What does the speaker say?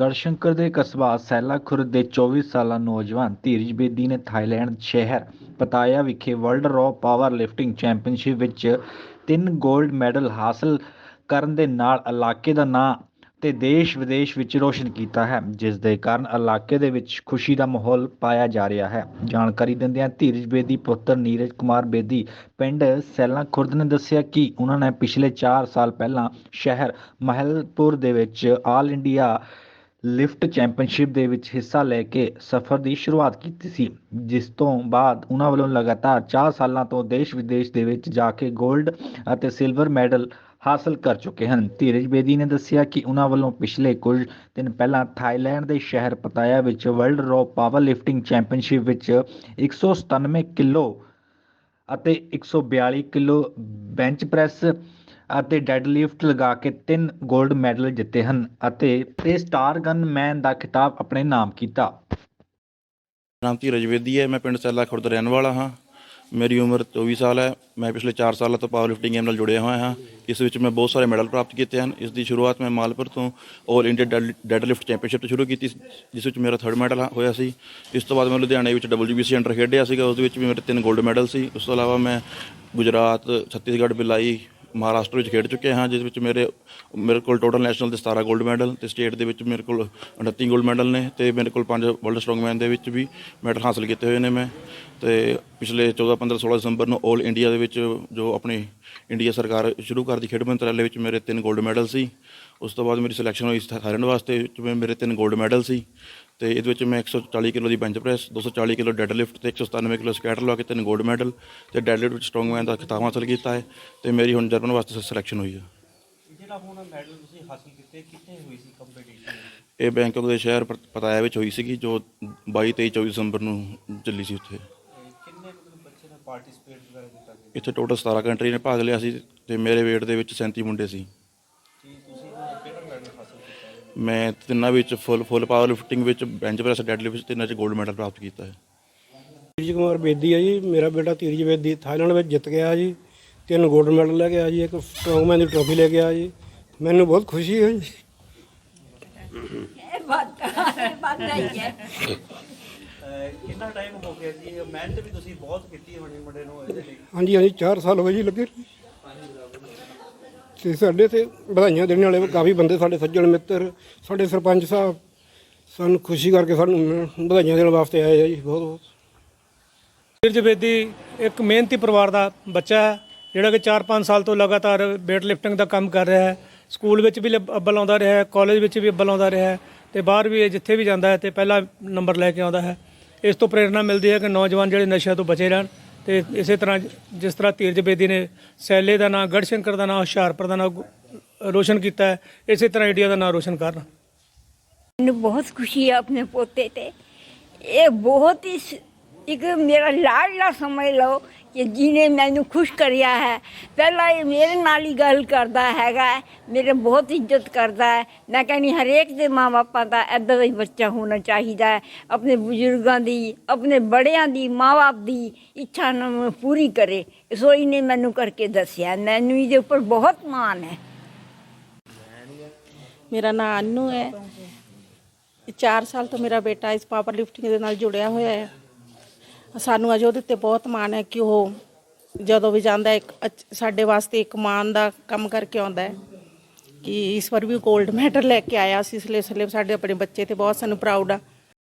ਗੜਸ਼ੰਕਰ ਦੇ ਕਸਬਾ ਸੈਲਾ ਖੁਰਦ ਦੇ 24 ਸਾਲਾ ਨੌਜਵਾਨ ਧੀਰਜ ਬੇਦੀ ਨੇ ਥਾਈਲੈਂਡ ਸ਼ਹਿਰ ਪਤਾਇਆ ਵਿਖੇ ਵਰਲਡ ਰੋ ਪਾਵਰ ਲਿਫਟਿੰਗ ਚੈਂਪੀਅਨਸ਼ਿਪ ਵਿੱਚ ਤਿੰਨ 골ਡ ਮੈਡਲ ਹਾਸਲ ਕਰਨ ਦੇ ਨਾਲ ਇਲਾਕੇ ਦਾ ਨਾਂ ਤੇ ਦੇਸ਼ ਵਿਦੇਸ਼ ਵਿੱਚ ਰੋਸ਼ਨ ਕੀਤਾ ਹੈ, ਜਿਸ ਦੇ ਕਾਰਨ ਇਲਾਕੇ ਦੇ ਵਿੱਚ ਖੁਸ਼ੀ ਦਾ ਮਾਹੌਲ ਪਾਇਆ ਜਾ ਰਿਹਾ ਹੈ। ਜਾਣਕਾਰੀ ਦਿੰਦਿਆਂ ਧੀਰਜ ਬੇਦੀ ਪੁੱਤਰ ਨੀਰਜ ਕੁਮਾਰ ਬੇਦੀ ਪਿੰਡ ਸੈਲਾ ਖੁਰਦ ਨੇ ਦੱਸਿਆ ਕਿ ਉਹਨਾਂ ਨੇ ਪਿਛਲੇ 4 ਸਾਲ ਪਹਿਲਾਂ ਸ਼ਹਿਰ ਮਹਿਲਪੁਰ ਦੇ ਵਿੱਚ ਆਲ ਇੰਡੀਆ ਲਿਫਟ ਚੈਂਪੀਅਨਸ਼ਿਪ ਦੇ ਵਿੱਚ ਹਿੱਸਾ ਲੈ ਕੇ ਸਫ਼ਰ ਦੀ ਸ਼ੁਰੂਆਤ ਕੀਤੀ ਸੀ, ਜਿਸ ਤੋਂ ਬਾਅਦ ਉਹਨਾਂ ਵੱਲੋਂ ਲਗਾਤਾਰ 4 ਸਾਲਾਂ ਤੋਂ ਦੇਸ਼ ਵਿਦੇਸ਼ ਦੇ ਵਿੱਚ ਜਾ ਕੇ 골ਡ ਅਤੇ ਸਿਲਵਰ ਮੈਡਲ ਹਾਸਲ ਕਰ ਚੁੱਕੇ ਹਨ। ਧੀਰਜ ਬੇਦੀ ਨੇ ਦੱਸਿਆ ਕਿ ਉਹਨਾਂ ਵੱਲੋਂ ਪਿਛਲੇ ਕੁਝ ਦਿਨ ਪਹਿਲਾਂ ਥਾਈਲੈਂਡ ਦੇ ਸ਼ਹਿਰ ਪਤਾਇਆ ਵਿੱਚ ਵਰਲਡ ਰੋ ਪਾਵਰ ਲਿਫਟਿੰਗ ਚੈਂਪੀਅਨਸ਼ਿਪ ਵਿੱਚ 197 ਕਿਲੋ ਅਤੇ 142 ਕਿਲੋ ਬੈਂਚ ਪ੍ਰੈਸ ਅਤੇ ਡੈਡਲਿਫਟ ਲਗਾ ਕੇ ਤਿੰਨ 골ਡ ਮੈਡਲ ਜਿੱਤੇ ਹਨ ਅਤੇ ਤੇ ਸਟਾਰ ਗਨ ਮੈਨ ਦਾ ਖਿਤਾਬ ਆਪਣੇ ਨਾਮ ਕੀਤਾ। ਨਾਮ ਧੀਰਜ ਵੇਦੀ ਹੈ? ਮੈਂ ਪਿੰਡ ਸੈਲਾ ਖੁਰਦ ਰਹਿਣ ਵਾਲਾ ਹਾਂ। ਮੇਰੀ ਉਮਰ 24 ਸਾਲ ਹੈ। ਮੈਂ ਪਿਛਲੇ 4 ਸਾਲਾਂ ਤੋਂ ਪਾਵਰ ਲਿਫਟਿੰਗ ਗੇਮ ਨਾਲ ਜੁੜਿਆ ਹੋਇਆ ਹਾਂ। ਇਸ ਵਿੱਚ ਮੈਂ ਬਹੁਤ ਸਾਰੇ ਮੈਡਲ ਪ੍ਰਾਪਤ ਕੀਤੇ ਹਨ। ਇਸ ਦੀ ਸ਼ੁਰੂਆਤ ਮੈਂ ਮਾਲਪੁਰ ਤੋਂ all India deadlift championship ਤੋਂ ਸ਼ੁਰੂ ਕੀਤੀ ਜਿਸ ਵਿੱਚ ਮੇਰਾ ਥਰਡ ਮੈਡਲ ਹੋਇਆ ਸੀ। ਇਸ ਤੋਂ ਬਾਅਦ ਮੈਂ ਲੁਧਿਆਣੇ ਵਿੱਚ WBC ਅੰਡਰ ਖੇਡਿਆ ਸੀਗਾ। ਉਸ ਦੇ ਵਿੱਚ ਵੀ ਮੇਰੇ ਤਿੰਨ 골ਡ ਮੈਡਲ ਸੀ। ਉਸ ਤੋਂ ਇਲਾਵਾ ਮੈਂ ਗੁਜਰਾਤ, ਛੱਤੀਸਗੜ੍ਹ ਬਿਲਾਈ ਮਹਾਰਾਸ਼ਟਰ ਵਿੱਚ ਖੇਡ ਚੁੱਕੇ ਹਾਂ, ਜਿਸ ਵਿੱਚ ਮੇਰੇ ਮੇਰੇ ਕੋਲ ਟੋਟਲ ਨੈਸ਼ਨਲ ਦੇ 17 골ਡ ਮੈਡਲ ਤੇ ਸਟੇਟ ਦੇ ਵਿੱਚ ਮੇਰੇ ਕੋਲ 29 골ਡ ਮੈਡਲ ਨੇ ਤੇ ਮੇਰੇ ਕੋਲ ਪੰਜ ਵਰਲਡ ਸਟਰੋਂਗਮੈਨ ਦੇ ਵਿੱਚ ਵੀ ਮੈਡਲ ਹਾਸਲ ਕੀਤੇ ਹੋਏ ਨੇ ਮੈਂ। ਤੇ ਪਿਛਲੇ 14 15 16 ਦਸੰਬਰ ਨੂੰ 올 ਇੰਡੀਆ ਦੇ ਵਿੱਚ ਜੋ ਆਪਣੀ ਇੰਡੀਆ ਸਰਕਾਰ ਸ਼ੁਰੂ ਕਰਦੀ ਖੇਡ ਮੰਤਰਾਲੇ ਵਿੱਚ ਮੇਰੇ ਤਿੰਨ 골ਡ ਮੈਡਲ ਸੀ। ਉਸ ਤੋਂ ਬਾਅਦ ਮੇਰੀ ਸਿਲੈਕਸ਼ਨ ਹੋਈ ਥਾਈਲੈਂਡ ਵਾਸਤੇ ਮੇਰੇ ਤਿੰਨ 골ਡ ਮੈਡਲ ਸੀ। ਤੇ ਇਹਦੇ ਵਿੱਚ ਮੈਂ 140 ਕਿਲੋ ਦੀ bench press 240 kilo deadlift ਤੇ 197 ਕਿਲੋ ਸਕੈਟਰ ਲਾ ਕੇ ਤਿੰਨ 골ਡ ਮੈਡਲ ਤੇ ਡੈਡ ਲਿਫਟ ਵਿੱਚ ਸਟਰੋਂਗਮੈਨ ਦਾ ਖਿਤਾਬ ਹਾਸਲ ਕੀਤਾ ਹੈ ਤੇ ਮੇਰੀ ਹੁਣ ਜਰਮਨ ਵਾਸਤੇ ਸਿਲੈਕਸ਼ਨ ਹੋਈ ਹੈ ਜਿਹੜਾ ਹੁਣ ਮੈਡਲ ਤੁਸੀਂ ਹਾਸਲ ਕੀਤੇ ਕਿੱਥੇ ਹੋਈ ਸੀ ਕੰਪੀਟੀਸ਼ਨ ਇਹ ਬੈਂਕਾਕ ਦੇ ਸ਼ਹਿਰ ਪਤਾਇਆ ਵਿੱਚ ਹੋਈ ਸੀਗੀ ਜੋ 22 23 24 ਦਸੰਬਰ ਨੂੰ ਚੱਲੀ ਸੀ ਉੱਥੇ। ਕਿੰਨੇ ਮਤਲਬ ਬੱਚੇ ਨੇ ਪਾਰਟਿਸਿਪੇਟ ਵਗੈਰਾ ਕੀਤਾ ਸੀ? ਇੱਥੇ ਟੋਟਲ 17 ਕੰਟਰੀ ਨੇ ਭਾਗ ਲਿਆ ਸੀ ਤੇ ਮੇਰੇ ਵੇਟ ਦੇ ਵਿੱਚ 37 ਮੁੰਡੇ ਸੀ ਕੀ ਤੁਸੀਂ ਹੁਣ ਕਿਹੜਾ ਮੈਡਲ ਹਾਸਲ ਕੀਤਾ ਹੈ? ਮੈਂ ਤਿੰਨਾਂ ਵਿੱਚ ਫੁੱਲ ਫੁੱਲ ਪਾਵਰ ਲਿਫਟਿੰਗ ਵਿੱਚ ਬੈਂਚ ਪ੍ਰੈਸ ਡੈਡ ਲਿਫਟ ਤਿੰਨਾਂ 'ਚ 골ਡ ਮੈਡਲ ਪ੍ਰਾਪਤ ਕੀਤਾ ਹੈ। ਧੀਰਜ ਕੁਮਾਰ ਬੇਦੀ ਹੈ ਜੀ ਮੇਰਾ ਬੇਟਾ ਧੀਰਜ ਬੇਦੀ ਥਾਈਲੈਂਡ ਵਿੱਚ ਜਿੱਤ ਗਿਆ ਜੀ ਤਿੰਨ 골ਡ ਮੈਡਲ ਲੈ ਕੇ ਆਇਆ ਜੀ ਇੱਕ ਸਟਰੋਂਗਮੈਨ ਦੀ ਟਰੋਫੀ ਲੈ ਕੇ ਆਇਆ ਜੀ ਮੈਨੂੰ ਬਹੁਤ ਖੁਸ਼ੀ ਹੋਈ ਅਹ ਕਿੰਨਾ ਟਾਈਮ ਹੋ ਗਿਆ ਜੀ? ਮਿਹਨਤ ਵੀ ਤੁਸੀਂ ਬਹੁਤ ਕੀਤੀ ਹੋਣੀ ਮੁੰਡੇ ਨੂੰ ਇਹਦੇ ਲਈ। ਹਾਂਜੀ ਹਾਂਜੀ 4 ਸਾਲ ਹੋ ਗਏ ਜੀ ਲੱਗੇ। ਤੇ ਸਾਡੇ ਤੇ ਵਧਾਈਆਂ ਦੇਣ ਵਾਲੇ ਕਾਫੀ ਬੰਦੇ, ਸਾਡੇ ਸੱਜਣ ਮਿੱਤਰ, ਸਾਡੇ ਸਰਪੰਚ ਸਾਹਿਬ, ਸਾਨੂੰ ਖੁਸ਼ੀ ਕਰਕੇ ਸਾਨੂੰ ਵਧਾਈਆਂ ਦੇਣ ਵਾਸਤੇ ਆਏ ਆ ਜੀ, ਬਹੁਤ ਬਹੁਤ। ਧੀਰਜ ਬੇਦੀ ਇੱਕ ਮਿਹਨਤੀ ਪਰਿਵਾਰ ਦਾ ਬੱਚਾ ਹੈ, ਜਿਹੜਾ ਕਿ 4-5 ਸਾਲ ਤੋਂ ਲਗਾਤਾਰ weight lifting ਦਾ ਕੰਮ ਕਰ ਰਿਹਾ ਹੈ, ਸਕੂਲ ਵਿੱਚ ਵੀ ਲ- ਆਉਂਦਾ ਰਿਹਾ ਹੈ, ਕਾਲਜ ਵਿੱਚ ਵੀ ਅੱਬਲ ਆਉਂਦਾ ਰਿਹਾ ਹੈ, ਤੇ ਬਾਹਰ ਵੀ ਜਿੱਥੇ ਵੀ ਜਾਂਦਾ ਹੈ ਤੇ ਪਹਿਲਾ ਨੰਬਰ ਲੈ ਕੇ ਆਉਂਦਾ ਹੈ। ਇਸ ਤੋਂ ਪ੍ਰੇਰਣਾ ਮਿਲਦੀ ਹੈ ਕਿ ਨੌਜਵਾਨ ਜਿਹੜੇ ਨਸ਼ਿਆਂ ਤੋਂ ਬਚੇ ਰਹਿਣ ਤੇ ਇਸੇ ਤਰ੍ਹਾਂ ਜਿਸ ਤਰ੍ਹਾਂ ਧੀਰਜ ਬੇਦੀ ਨੇ ਸੈਲੇ ਦਾ ਨਾਂ, ਗੜਸ਼ੰਕਰ ਦਾ ਨਾਂ, ਹੁਸ਼ਿਆਰਪੁਰ ਦਾ ਨਾਂ ਰੋਸ਼ਨ ਕੀਤਾ ਹੈ, ਇਸੇ ਤਰ੍ਹਾਂ ਇੰਡੀਆ ਦਾ ਨਾਂ ਰੋਸ਼ਨ ਕਰਨ ਮੈਨੂੰ ਬਹੁਤ ਖੁਸ਼ੀ ਹੈ ਆਪਣੇ ਪੋਤੇ ਤੇ। ਇਹ ਬਹੁਤ ਹੀ ਇੱਕ ਮੇਰਾ ਲਾਡਲਾ ਸਮਝ ਲਓ ਕਿ ਜਿਹਨੇ ਮੈਨੂੰ ਖੁਸ਼ ਕਰਿਆ ਹੈ। ਪਹਿਲਾਂ ਇਹ ਮੇਰੇ ਨਾਲ ਹੀ ਗੱਲ ਕਰਦਾ ਹੈਗਾ ਮੇਰੇ ਬਹੁਤ ਇੱਜ਼ਤ ਕਰਦਾ ਹੈ। ਮੈਂ ਕਹਿੰਦੀ ਹਰੇਕ ਦੇ ਮਾਪਿਆਂ ਦਾ ਐਦਾਂ ਦਾ ਹੀ ਬੱਚਾ ਹੋਣਾ ਚਾਹੀਦਾ ਹੈ। ਆਪਣੇ ਬਜ਼ੁਰਗਾਂ ਦੀ, ਆਪਣੇ ਬੜਿਆਂ ਦੀ, ਮਾਂ-ਬਾਪ ਦੀ ਇੱਛਾ ਨੂੰ ਪੂਰੀ ਕਰੇ। ਸੋ ਇਹਨੇ ਮੈਨੂੰ ਕਰਕੇ ਦੱਸਿਆ। ਮੈਨੂੰ ਇਹਦੇ ਉੱਪਰ ਬਹੁਤ ਮਾਣ ਹੈ। ਮੇਰਾ ਨਾਮ ਅਨੂ ਹੈ। 4 ਸਾਲ ਤੋਂ ਮੇਰਾ ਬੇਟਾ ਇਸ ਪਾਵਰ ਲਿਫਟਿੰਗ ਦੇ ਨਾਲ ਜੁੜਿਆ ਹੋਇਆ ਹੈ। ਸਾਨੂੰ ਅਜੇ ਉਹਦੇ ਤੇ ਬਹੁਤ ਮਾਣ ਹੈ ਕਿ ਉਹ ਜਦੋਂ ਵੀ ਜਾਂਦਾ ਇੱਕ ਅੱਛ- ਸਾਡੇ ਵਾਸਤੇ ਇੱਕ ਮਾਣ ਦਾ ਕੰਮ ਕਰਕੇ ਆਉਂਦਾ ਹੈ ਕਿ ਇਸ ਵਾਰ ਵੀ 골ਡ ਮੈਡਲ ਲੈ ਕੇ ਆਇਆ ਸੀ, ਇਸ ਲਈ ਇਸ ਲਈ ਸਾਡੇ ਆਪਣੇ ਬੱਚੇ ਤੇ ਬਹੁਤ ਸਾਨੂੰ ਪ੍ਰਾਊਡ ਆ।